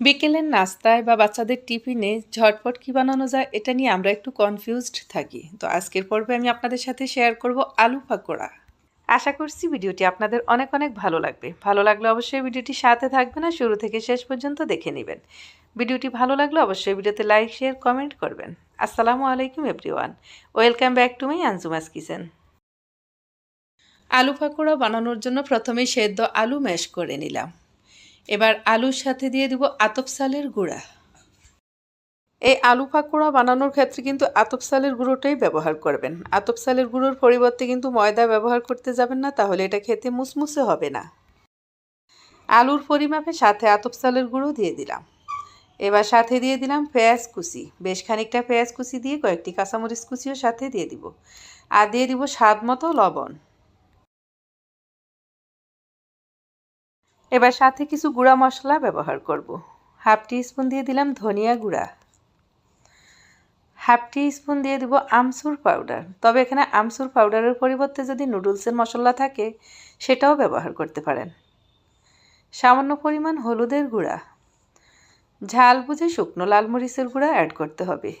বিকেলের নাস্তায় বা বাচ্চাদের টিফিনে ঝটপট কী বানানো যায়, এটা নিয়ে আমরা একটু কনফিউজড থাকি। তো আজকের পর্বে আমি আপনাদের সাথে শেয়ার করব আলু পাকোড়া। আশা করছি ভিডিওটি আপনাদের অনেক অনেক ভালো লাগবে। ভালো লাগলে অবশ্যই ভিডিওটি সাথে থাকবে না শুরু থেকে শেষ পর্যন্ত দেখে নেবেন। ভিডিওটি ভালো লাগলে অবশ্যই ভিডিওতে লাইক শেয়ার কমেন্ট করবেন। আসসালামু আলাইকুম everyone welcome back to my Anjuma's kitchen আলু পাকোড়া বানানোর জন্য প্রথমে সেদ্ধ আলু ম্যাশ করে নিলাম। এবার আলুর সাথে দিয়ে দিব আতপ সালের গুঁড়া। এই আলু পাকোড়া বানানোর ক্ষেত্রে কিন্তু আতপ সালের গুঁড়োটাই ব্যবহার করবেন। আতপ সালের গুঁড়োর পরিবর্তে কিন্তু ময়দা ব্যবহার করতে যাবেন না, তাহলে এটা খেতে মুসমুসে হবে না। আলুর পরিমাপে সাথে আতপ সালের গুঁড়ো দিয়ে দিলাম। এবার সাথে দিয়ে দিলাম পেঁয়াজ কুচি। বেশ খানিকটা পেঁয়াজ কুচি দিয়ে কয়েকটি কাঁচামরিচ কুচিও সাথে দিয়ে দিব। আর দিয়ে দিব স্বাদ মতো লবণ। এবার সাথে কিছু গুঁড়া মশলা ব্যবহার করব। হাফ টি স্পুন দিয়ে দিলাম ধনিয়া গুঁড়া। হাফ টি স্পুন দিয়ে দিব আমসুর পাউডার। তবে এখানে আমসুর পাউডারের পরিবর্তে যদি নুডলসের মশলা থাকে, সেটাও ব্যবহার করতে পারেন। সামান্য পরিমাণ হলুদের গুঁড়া। ঝাল বুঝে শুকনো লাল মরিচের গুঁড়া অ্যাড করতে হবে।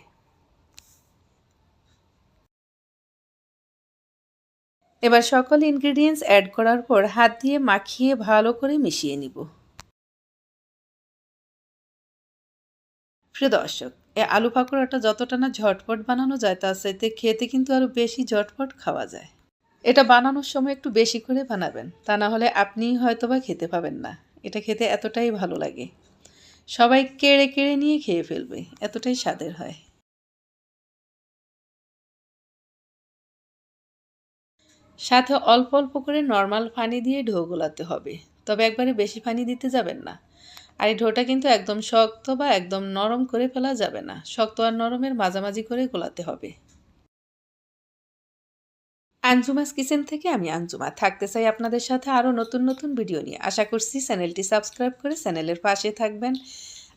এবার সকল ইনগ্রিডিয়েন্টস অ্যাড করার পর হাত দিয়ে মাখিয়ে ভালো করে মিশিয়ে নিব। প্রিয় দর্শক এই আলু পাকোড়াটা যতটা না ঝটপট বানানো যায়, তার সাথে খেতে কিন্তু আরও বেশি ঝটপট খাওয়া যায়। এটা বানানোর সময় একটু বেশি করে বানাবেন, তা না হলে আপনিই হয়তোবা খেতে পাবেন না। এটা খেতে এতটাই ভালো লাগে। সবাই কেড়ে কেড়ে নিয়ে খেয়ে ফেলবে, এতটাই স্বাদের হয়। সাথে অল্প অল্প করে নর্মাল পানি দিয়ে ঢো গোলাতে হবে। তবে একবারে বেশি পানি দিতে যাবেন না। আর এই ঢোটা কিন্তু একদম শক্ত বা একদম নরম করে ফেলা যাবে না। শক্ত আর নরমের মাঝামাঝি করে গোলাতে হবে। আঞ্জুমাস কিচেন থেকে আমি আঞ্জুমা। থাকতে চাই আপনাদের সাথে আরও নতুন নতুন ভিডিও নিয়ে। আশা করছি চ্যানেলটি সাবস্ক্রাইব করে চ্যানেলের পাশে থাকবেন।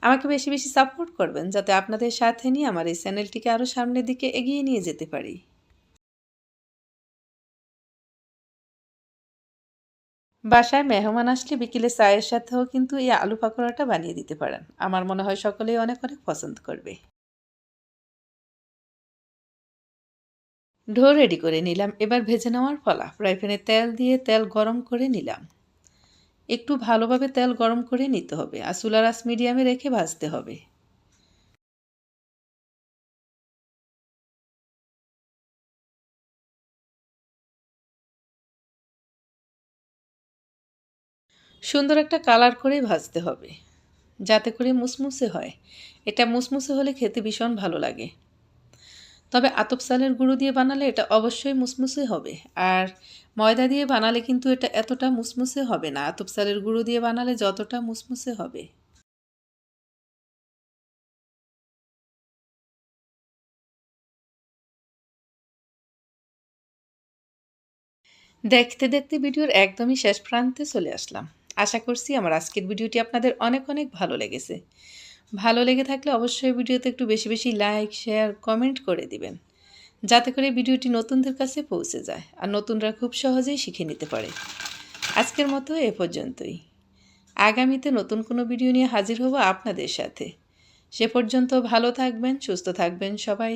আমাকে বেশি বেশি সাপোর্ট করবেন যাতে আপনাদের সাথে নিয়ে আমার এই চ্যানেলটিকে আরও সামনের দিকে এগিয়ে নিয়ে যেতে পারি। বাসায় মেহমান আসলে বিকেলে চায়ের সাথেও কিন্তু এই আলু পাকোড়াটা বানিয়ে দিতে পারেন। আমার মনে হয় সকলেই অনেক অনেক পছন্দ করবে। ঢো রেডি করে নিলাম। এবার ভেজে নেওয়ার ফলা ফ্রাই প্যানে তেল দিয়ে তেল গরম করে নিলাম। একটু ভালোভাবে তেল গরম করে নিতে হবে। আর চুলার আস মিডিয়ামে রেখে ভাজতে হবে। সুন্দর একটা কালার করে ভাজতে হবে, যাতে করে মুসমুসে হয়। এটা মুসমুসে হলে খেতে ভীষণ ভালো লাগে। তবে আতপ চালের গুঁড়ো দিয়ে বানালে এটা অবশ্যই মুসমুসে হবে, আর ময়দা দিয়ে বানালে কিন্তু এটা এতটা মুসমুসে হবে না। আতপ চালের গুঁড়ো দিয়ে বানালে যতটা মুসমুসে হবে। দেখতে দেখতে ভিডিওর একদমই শেষ প্রান্তে চলে আসলাম। আশা করছি আমার আজকের ভিডিওটি আপনাদের অনেক অনেক ভালো লেগেছে। ভালো লেগে থাকলে অবশ্যই ভিডিওতে একটু বেশি বেশি লাইক, শেয়ার, কমেন্ট করে দিবেন। যাতে করে ভিডিওটি নতুনদের কাছে পৌঁছে যায় আর নতুনরা খুব সহজেই শিখে নিতে পারে। আজকের মতো এ পর্যন্তই। আগামীতে নতুন কোনো ভিডিও নিয়ে হাজির হব আপনাদের সাথে। সে পর্যন্ত ভালো থাকবেন, সুস্থ থাকবেন সবাই।